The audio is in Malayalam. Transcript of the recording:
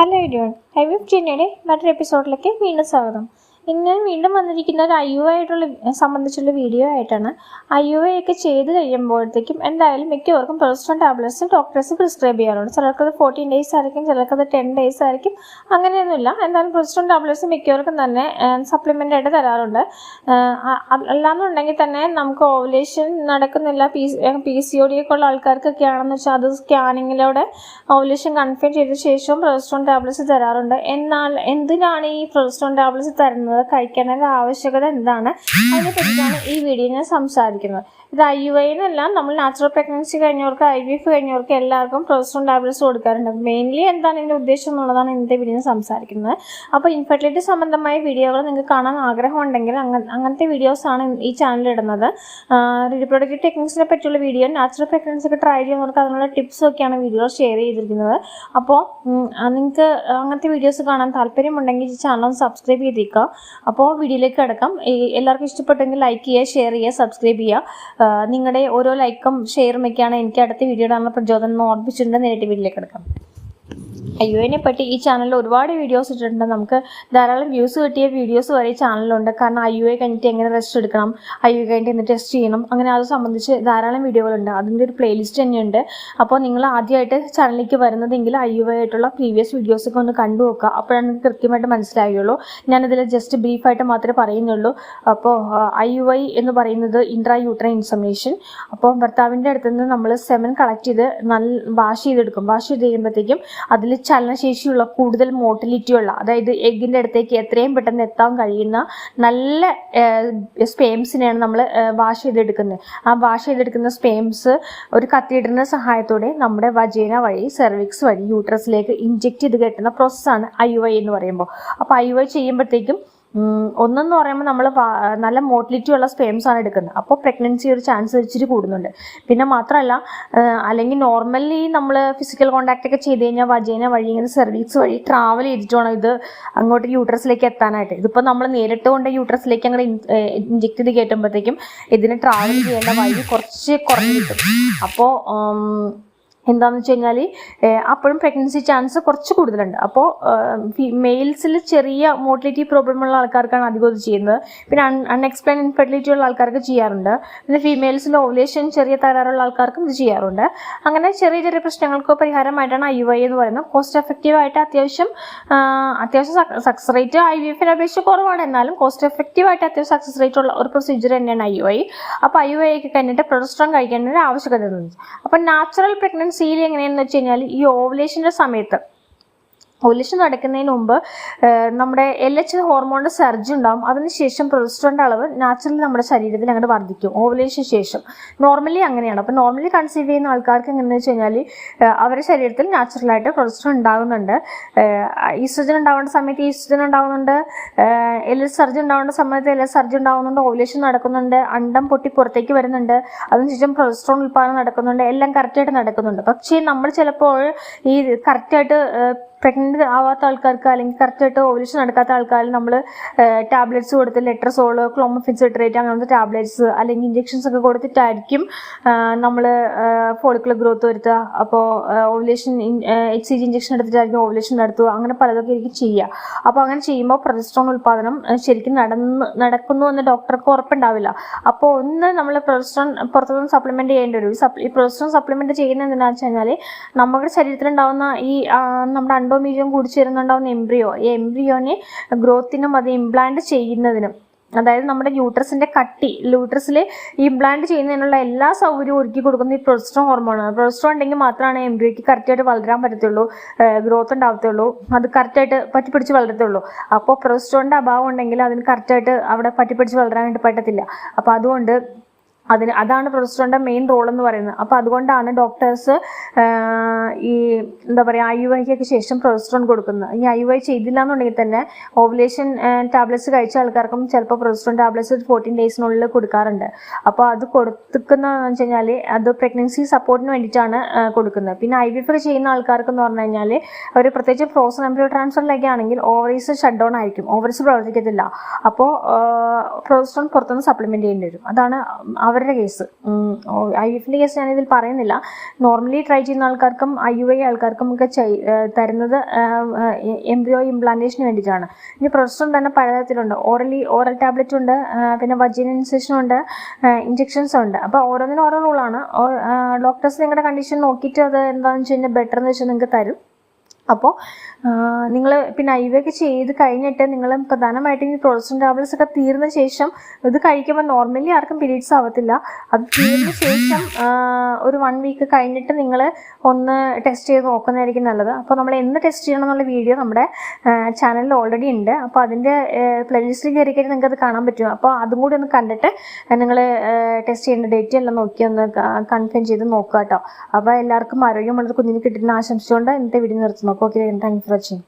ഹലോ എഡിയോൺ ഐ വിഫ് ജിന്നയുടെ മറ്റൊരു എപ്പിസോഡിലേക്ക് വീണ്ടും സ്വാഗതം. ഞാൻ വീണ്ടും വന്നിരിക്കുന്ന ഒരു ഐ യു ആയിട്ടുള്ള സംബന്ധിച്ചുള്ള വീഡിയോ ആയിട്ടാണ് ഐ യു ഐ ഒക്കെ ചെയ്ത് കഴിയുമ്പോഴത്തേക്കും എന്തായാലും മിക്കവർക്കും പ്രൊസ്റ്റോൺ ടാബ്ലറ്റ്സ് ഡോക്ടേഴ്സ് പ്രിസ്ക്രൈബ് ചെയ്യാറുണ്ട്. ചിലർക്കത് ഫോർട്ടീൻ ഡേയ്സ് ആയിരിക്കും ചിലർക്കത് ടെൻ ഡേയ്സ് ആയിരിക്കും അങ്ങനെയൊന്നുമില്ല. എന്തായാലും പ്രൊസ്റ്റോൺ ടാബ്ലറ്റ്സ് മിക്കവർക്കും തന്നെ സപ്ലിമെന്റ് ആയിട്ട് തരാറുണ്ട്. അല്ലാന്നുണ്ടെങ്കിൽ തന്നെ നമുക്ക് ഓവുലേഷൻ നടക്കുന്നില്ല. പി സി ഒ ഡി ഒക്കെ ഉള്ള ആൾക്കാർക്കൊക്കെ ആണെന്ന് വെച്ചാൽ അത് സ്കാനിങ്ങിലൂടെ ഓവുലേഷൻ കൺഫേം ചെയ്ത ശേഷവും പ്രൊസ്റ്റോൺ ടാബ്ലറ്റ്സ് തരാറുണ്ട്. എന്നാൽ എന്തിനാണ് ഈ പ്രൊസ്റ്റോൺ ടാബ്ലറ്റ്സ് തരുന്നത്? കഴിക്കേണ്ട ആവശ്യകത എന്താണ്? അതിനെ പറ്റിയാണ് ഈ വീഡിയോ ഞാൻ സംസാരിക്കുന്നത്. ഇത് ഐ യു ഐന്നല്ല നമ്മൾ നാച്ചുറൽ പ്രഗ്നൻസി കഴിഞ്ഞവർക്ക് ഐ വി എഫ് കഴിഞ്ഞവർക്ക് എല്ലാവർക്കും പ്രൊസ്റ്റോൺ ടാബ്ലറ്റ്സ് കൊടുക്കാറുണ്ട്. മെയിൻലി എന്താണ് ഇതിന്റെ ഉദ്ദേശം എന്നുള്ളതാണ് ഇന്നത്തെ വീഡിയോ സംസാരിക്കുന്നത്. അപ്പോൾ ഇൻഫെർട്ടിലിറ്റി സംബന്ധമായ വീഡിയോകൾ നിങ്ങൾക്ക് കാണാൻ ആഗ്രഹമുണ്ടെങ്കിൽ അങ്ങ അങ്ങനത്തെ വീഡിയോസാണ് ഈ ചാനലിൽ ഇടുന്നത്. റീപ്രൊഡക്റ്റീവ് ടെക്നിക്സിനെ പറ്റിയുള്ള വീഡിയോ നാച്ചുറൽ പ്രഗ്നൻസി ഒക്കെ ട്രൈ ചെയ്യുന്നവർക്ക് അതിനുള്ള ടിപ്സ് ഒക്കെയാണ് വീഡിയോ ഷെയർ ചെയ്തിരിക്കുന്നത്. അപ്പോൾ നിങ്ങൾക്ക് അങ്ങനത്തെ വീഡിയോസ് കാണാൻ താല്പര്യമുണ്ടെങ്കിൽ ഈ ചാനൽ ഒന്ന് സബ്സ്ക്രൈബ് ചെയ്തേക്കുക. അപ്പോൾ വീഡിയോയിലേക്ക് കിടക്കാം. എല്ലാവർക്കും ഇഷ്ടപ്പെട്ടെങ്കിൽ ലൈക്ക് ചെയ്യുക ഷെയർ ചെയ്യുക സബ്സ്ക്രൈബ് ചെയ്യുക. നിങ്ങളുടെ ഓരോ ലൈക്കും ഷെയറും ഒക്കെയാണ് എനിക്ക് അടുത്ത വീഡിയോ ഇടാനുള്ള പ്രചോദനം ഓർമ്മിച്ചിട്ടുണ്ടെങ്കിൽ ഓർമ്മിച്ചിട്ടുണ്ട് നേരിട്ട് വീഡിയോയിലേക്ക് കിടക്കാം. അയ്യോനെ പറ്റി ഈ ചാനലിൽ ഒരുപാട് വീഡിയോസ് ഇട്ടിട്ടുണ്ട്. നമുക്ക് ധാരാളം വ്യൂസ് കിട്ടിയ വീഡിയോസ് വരെ ഈ ചാനലിലുണ്ട് കാരണം ഐ യു എ കഴിഞ്ഞിട്ട് എങ്ങനെ റെസ്റ്റ് എടുക്കണം? ഐ യു കഴിഞ്ഞിട്ട് എന്ത് ടെസ്റ്റ് ചെയ്യണം? അങ്ങനെ അത് സംബന്ധിച്ച് ധാരാളം വീഡിയോകളുണ്ട് അതിന്റെ ഒരു പ്ലേലിസ്റ്റ് തന്നെയുണ്ട്. അപ്പോൾ നിങ്ങൾ ആദ്യമായിട്ട് ചാനലിലേക്ക് വരുന്നതെങ്കിൽ ഐ യു ആയിട്ടുള്ള പ്രീവിയസ് വീഡിയോസൊക്കെ ഒന്ന് കണ്ടു നോക്കുക. അപ്പോഴാണ് നിങ്ങൾക്ക് കൃത്യമായിട്ട് മനസ്സിലാവുകയുള്ളൂ. ഞാനിതിൽ ജസ്റ്റ് ബ്രീഫായിട്ട് മാത്രമേ പറയുന്നുള്ളൂ. അപ്പോൾ ഐ യു ഐ എന്ന് പറയുന്നത് ഇൻട്രാ യൂട്രൈൻ ഇൻസമേഷൻ അപ്പോൾ ഭർത്താവിന്റെ അടുത്ത് നിന്ന് നമ്മൾ സെമൻ കളക്ട് ചെയ്ത് നല്ല വാഷ് ചെയ്തെടുക്കും. വാഷ് ചെയ്ത് കഴിയുമ്പോഴത്തേക്കും അതിൽ ചലനശേഷിയുള്ള കൂടുതൽ മോട്ടിലിറ്റി ഉള്ള അതായത് എഗ്ഗിന്റെ അടുത്തേക്ക് എത്രയും പെട്ടെന്ന് എത്താൻ കഴിയുന്ന നല്ല സ്പേംസിനെയാണ് നമ്മൾ വാഷ് ചെയ്തെടുക്കുന്നത്. ആ വാഷ് ചെയ്തെടുക്കുന്ന സ്പേംസ് ഒരു കത്തീഡറിന്റെ സഹായത്തോടെ നമ്മുടെ വജേന വഴി സെർവിക്സ് വഴി യൂട്രസിലേക്ക് ഇഞ്ചെക്ട് ചെയ്ത് കെട്ടുന്ന പ്രോസസ്സാണ് ഐ എന്ന് പറയുമ്പോൾ. അപ്പോൾ ഐ ചെയ്യുമ്പോഴത്തേക്കും ഒന്നെന്ന് പറയുമ്പോൾ നമ്മൾ നല്ല മോട്ടിലിറ്റി ഉള്ള സ്പേംസ് ആണ് എടുക്കുന്നത്. അപ്പോൾ പ്രഗ്നൻസി ഒരു ചാൻസ് ഇച്ചിരി കൂടുന്നുണ്ട്. പിന്നെ മാത്രമല്ല അല്ലെങ്കിൽ നോർമലി നമ്മൾ ഫിസിക്കൽ കോണ്ടാക്ട് ഒക്കെ ചെയ്ത് കഴിഞ്ഞാൽ വജേന വഴി ഇങ്ങനെ സെർവീസ് വഴി ട്രാവൽ ചെയ്തിട്ട് വേണം ഇത് അങ്ങോട്ട് യൂട്രസിലേക്ക് എത്താനായിട്ട്. ഇതിപ്പോൾ നമ്മൾ നേരിട്ട് കൊണ്ട് യൂട്രസിലേക്ക് അങ്ങനെ ഇഞ്ചെക്ട് ചെയ്ത് കയറ്റുമ്പോഴത്തേക്കും ഇതിന് ട്രാവൽ ചെയ്യേണ്ട വഴി കുറച്ച് കുറഞ്ഞ് കിട്ടും. അപ്പോൾ എന്താണെന്ന് വെച്ച് കഴിഞ്ഞാൽ അപ്പോഴും പ്രഗ്നൻസി ചാൻസ് കുറച്ച് കൂടുതലുണ്ട്. അപ്പോൾ മെയിൽസിൽ ചെറിയ മോട്ടിലിറ്റി പ്രോബ്ലം ഉള്ള ആൾക്കാർക്കാണ് അധികം ഇത് ചെയ്യുന്നത്. പിന്നെ അൺ അൺഎക്സ്പ്ലെയിൻ ഇൻഫെർട്ടിലിറ്റി ഉള്ള ആൾക്കാർക്ക് ചെയ്യാറുണ്ട്. പിന്നെ ഫീമെയിൽസിൽ ഓവുലേഷൻ ചെറിയ തകരാറുള്ള ആൾക്കാർക്കും ഇത് ചെയ്യാറുണ്ട്. അങ്ങനെ ചെറിയ ചെറിയ പ്രശ്നങ്ങൾക്കോ പരിഹാരമായിട്ടാണ് ഐ ഐ എന്ന് പറയുന്നത്. കോസ്റ്റ് എഫക്റ്റീവ് ആയിട്ട് അത്യാവശ്യം അത്യാവശ്യം സക്സസ് റേറ്റ് ഐ വി എഫിനെ അപേക്ഷിച്ച് കുറവാണ്. എന്നാലും കോസ്റ്റ് എഫക്റ്റീവ് ആയിട്ട് അത്യാവശ്യം സക്സസ് റേറ്റ് ഉള്ള ഒരു പ്രൊസീജിയർ തന്നെയാണ് ഐ ഐ അപ്പോൾ ഐ ഐ ഒക്കെ കഴിഞ്ഞിട്ട് പ്രൊഡസ്ട്രോൺ കഴിക്കേണ്ട ഒരു ആവശ്യകത അപ്പോൾ നാച്ചുറൽ പ്രഗ്നൻസിയിൽ എങ്ങനെയാണെന്ന് വെച്ച് കഴിഞ്ഞാൽ ഈ ഓവുലേഷന്റെ സമയത്ത് ഓവുലേഷൻ നടക്കുന്നതിന് മുമ്പ് നമ്മുടെ എൽ എച്ച് ഹോർമോണിന്റെ സർജ് ഉണ്ടാവും. അതിനുശേഷം പ്രൊജസ്ട്രോണിന്റെ അളവ് നാച്ചുറലി നമ്മുടെ ശരീരത്തിൽ അങ്ങോട്ട് വർദ്ധിക്കും. ഓവലേഷന് ശേഷം. നോർമലി അങ്ങനെയാണ്. അപ്പോൾ നോർമലി കൺസീവ് ചെയ്യുന്ന ആൾക്കാർക്ക് എങ്ങനെയെന്ന് വെച്ച് കഴിഞ്ഞാൽ അവരുടെ ശരീരത്തിൽ നാച്ചുറലായിട്ട് പ്രൊജസ്ട്രോൺ ഉണ്ടാകുന്നുണ്ട്. ഈസ്ട്രജൻ ഉണ്ടാവേണ്ട സമയത്ത് ഈസ്ട്രജൻ ഉണ്ടാകുന്നുണ്ട് എൽ എച്ച് സർജ് ഉണ്ടാവേണ്ട സമയത്ത് എൽ എച്ച് സർജ് ഉണ്ടാകുന്നുണ്ട് ഓവലേഷൻ നടക്കുന്നുണ്ട്. അണ്ടം പൊട്ടി പുറത്തേക്ക് വരുന്നുണ്ട്. അതിനുശേഷം പ്രൊജസ്ട്രോൺ ഉൽപ്പാദനം നടക്കുന്നുണ്ട്. എല്ലാം കറക്റ്റായിട്ട് നടക്കുന്നുണ്ട്. പക്ഷേ നമ്മൾ ചിലപ്പോൾ ഈ കറക്റ്റായിട്ട് പ്രഗ്നന്റ് ആവാത്ത ആൾക്കാർക്ക് അല്ലെങ്കിൽ കറക്റ്റായിട്ട് ഓവുലേഷൻ നടക്കാത്ത ആൾക്കാർ നമ്മൾ ടാബ്ലറ്റ്സ് കൊടുത്ത് ലെട്രസോൾ ക്ലോമഫിൻ സിട്രേറ്റ് അങ്ങനത്തെ ടാബ്ലറ്റ്സ് അല്ലെങ്കിൽ ഇഞ്ചെക്ഷൻസ് ഒക്കെ കൊടുത്തിട്ടായിരിക്കും നമ്മൾ ഫോളിക്കുലർ ഗ്രോത്ത് വരുത്തുക. അപ്പോൾ ovulation H C G injection എടുത്തിട്ടായിരിക്കും ovulation നടത്തുക. അങ്ങനെ പലതൊക്കെ ആയിരിക്കും ചെയ്യുക. അപ്പോൾ അങ്ങനെ ചെയ്യുമ്പോൾ പ്രൊജസ്ട്രോൺ ഉൽപ്പാദനം ശരിക്കും നടന്ന് നടക്കുന്നു എന്ന് ഡോക്ടർക്ക് ഉറപ്പുണ്ടാവില്ല. അപ്പോൾ ഒന്ന് നമ്മൾ പ്രൊജസ്ട്രോൺ പുറത്തുനിന്ന് സപ്ലിമെന്റ് ചെയ്യേണ്ടി വരും. ഈ പ്രൊജസ്ട്രോൺ സപ്ലിമെന്റ് ചെയ്യുന്നത് എന്തിനാണെന്ന് വെച്ച് കഴിഞ്ഞാൽ നമ്മുടെ ശരീരത്തിലുണ്ടാവുന്ന ഈ ആ, മീഡിയം കൂടി ചേരുന്നുണ്ടാവുന്ന എംബ്രിയോ ഈ എംബ്രിയോനെ ഗ്രോത്തിനും അത് ഇംപ്ലാന്റ് ചെയ്യുന്നതിനും അതായത് നമ്മുടെ യൂട്രസിന്റെ കട്ടി യൂട്രസിൽ ഇംപ്ലാന്റ് ചെയ്യുന്നതിനുള്ള എല്ലാ സൗകര്യവും ഒരുക്കി കൊടുക്കുന്ന ഈ പ്രൊജസ്ട്രോൺ ഹോർമോണാണ് പ്രൊസ്ട്രോ ഉണ്ടെങ്കിൽ മാത്രമാണ് എംബ്രിയോയ്ക്ക് കറക്റ്റായിട്ട് വളരാൻ പറ്റത്തുള്ളൂ ഗ്രോത്ത് ഉണ്ടാവത്തുള്ളൂ അത് കറക്റ്റായിട്ട് പറ്റിപ്പിടിച്ച് വളരത്തുള്ളൂ. അപ്പോൾ പ്രൊജസ്ട്രോണിന്റെ അഭാവം ഉണ്ടെങ്കിൽ അതിന് കറക്റ്റായിട്ട് അവിടെ പറ്റിപ്പിടിച്ച് വളരാനായിട്ട് പറ്റത്തില്ല. അപ്പോൾ അതുകൊണ്ട് അതിന് അതാണ് പ്രൊജസ്ട്രോണിന്റെ മെയിൻ റോൾ എന്ന് പറയുന്നത്. അപ്പോൾ അതുകൊണ്ടാണ് ഡോക്ടേഴ്സ് ഈ എന്താ പറയുക ഐ യു ഐക്കൊക്കെ ശേഷം പ്രൊജസ്ട്രോൺ കൊടുക്കുന്നത്. ഈ ഐ യു ഐ ചെയ്തില്ല എന്നുണ്ടെങ്കിൽ തന്നെ ഓവുലേഷൻ ടാബ്ലറ്റ്സ് കഴിച്ച ആൾക്കാർക്കും ചിലപ്പോൾ പ്രൊജസ്ട്രോൺ ടാബ്ലറ്റ്സ് ഫോർട്ടീൻ ഡേയ്സിനുള്ളിൽ കൊടുക്കാറുണ്ട്. അപ്പോൾ അത് കൊടുക്കുന്ന വെച്ച് കഴിഞ്ഞാൽ അത് പ്രഗ്നൻസി സപ്പോർട്ടിന് വേണ്ടിയിട്ടാണ് കൊടുക്കുന്നത്. പിന്നെ ഐ വി എഫ് ഒക്കെ ചെയ്യുന്ന ആൾക്കാർക്ക് എന്ന് പറഞ്ഞു കഴിഞ്ഞാൽ അവർ പ്രത്യേകിച്ച് ഫ്രോസൺ എംബ്രിയോ ട്രാൻസ്ഫറിലൊക്കെ ആണെങ്കിൽ ഓവറീസ് ഷട്ട് ഡൗൺ ആയിരിക്കും. ഓവറീസ് പ്രവർത്തിക്കത്തില്ല. അപ്പോൾ പ്രൊജസ്ട്രോൺ പുറത്തുനിന്ന് സപ്ലിമെന്റ് ചെയ്യേണ്ടി വരും. അതാണ് അവർ അവരുടെ കേസ്. ഐ എഫിന്റെ കേസ് ഞാനിതിൽ പറയുന്നില്ല. നോർമലി ട്രൈ ചെയ്യുന്ന ആൾക്കാർക്കും ഐ യു ഐ ആൾക്കാർക്കും ഒക്കെ ചെയ് തരുന്നത് എംബ്രിയോ ഇംപ്ലാന്റേഷന് വേണ്ടിയിട്ടാണ്. ഇനി പ്രൊസ്റ്റോൺ തന്നെ പലതരത്തിലുണ്ട് ഓറലി ഓറൽ ടാബ്ലറ്റ് ഉണ്ട് പിന്നെ വജിനൈസേഷൻ ഉണ്ട് ഇഞ്ചെക്ഷൻസ് ഉണ്ട്. അപ്പോൾ ഓരോന്നിനും ഓരോ റൂളാണ് ഡോക്ടേഴ്സ് നിങ്ങളുടെ കണ്ടീഷൻ നോക്കിയിട്ട് അത് എന്താണെന്ന് വെച്ച് കഴിഞ്ഞാൽ ബെറ്റർ എന്ന് വെച്ചാൽ നിങ്ങൾക്ക് തരും. അപ്പോൾ നിങ്ങൾ പിന്നെ ഐ വി ഒക്കെ ചെയ്ത് കഴിഞ്ഞിട്ട് നിങ്ങൾ പ്രധാനമായിട്ടും ഈ പ്രൊഡക്ഷൻ ടാബ്ലറ്റ്സ് ഒക്കെ തീർന്ന ശേഷം ഇത് കഴിക്കുമ്പോൾ നോർമലി ആർക്കും പീരീഡ്സ് ആവത്തില്ല. അത് തീർന്ന ശേഷം ഒരു വൺ വീക്ക് കഴിഞ്ഞിട്ട് നിങ്ങൾ ഒന്ന് ടെസ്റ്റ് ചെയ്ത് നോക്കുന്നതായിരിക്കും നല്ലത്. അപ്പോൾ നമ്മൾ എന്ന് ടെസ്റ്റ് ചെയ്യണം എന്നുള്ള വീഡിയോ നമ്മുടെ ചാനലിൽ ഓൾറെഡി ഉണ്ട്. അപ്പോൾ അതിന്റെ പ്ലേലിസ്റ്റിൽ കയറി കഴിഞ്ഞാൽ നിങ്ങൾക്ക് അത് കാണാൻ പറ്റും. അപ്പോൾ അതും കൂടി ഒന്ന് കണ്ടിട്ട് നിങ്ങൾ ടെസ്റ്റ് ചെയ്യേണ്ട ഡേറ്റ് എല്ലാം നോക്കി ഒന്ന് കൺഫേം ചെയ്ത് നോക്കുക കേട്ടോ. അപ്പോൾ എല്ലാവർക്കും ആരോഗ്യമുള്ളത് കുഞ്ഞിന് കിട്ടുന്ന ആശംസിച്ചുകൊണ്ട് ഇന്നത്തെ വീഡിയോ നിർത്തുന്നു. ఒక్కొక్క కిలో తింటానికి ఇప్పుడు వచ్చింది